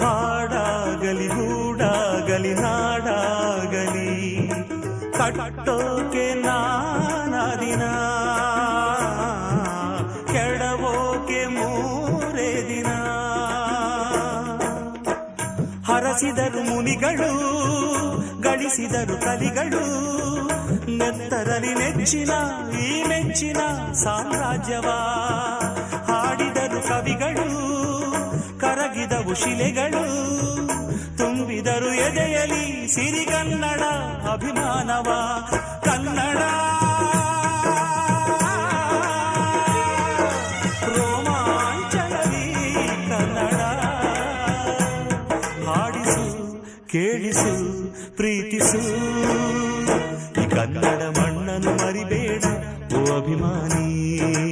ಹಾಡಾಗಲಿ, ಗೂಡಾಗಲಿ, ನಾಡಾಗಲಿ, ಕಟ್ಟೋಕೆ ನಾನದಿನ, ಕೆಡವೋಕೆ ಮೂರೇ ದಿನ. ಹರಸಿದರು ಮುನಿಗಳು, ಗಳಿಸಿದರು ಕಲಿಗಳು, ನೆತ್ತರಲಿ ನೆಚ್ಚಿನ, ಈ ಮೆಚ್ಚಿನ ಸಾಮ್ರಾಜ್ಯವ. ಕವಿಗಳು ಕರಗಿದವು ಶಿಲೆಗಳು ತುಂಬಿದರು ಎದೆಯಲಿ ಸಿರಿಗನ್ನಡ ಅಭಿಮಾನವ ಕನ್ನಡ. ರೋಮಾಂಚಲವಿ ಕನ್ನಡ. ಹಾಡಿಸು, ಕೇಳಿಸು, ಪ್ರೀತಿಸು. ಈ ಕನ್ನಡ ಮಣ್ಣನ್ನು ಮರಿಬೇಡ, ಓ ಅಭಿಮಾನಿ.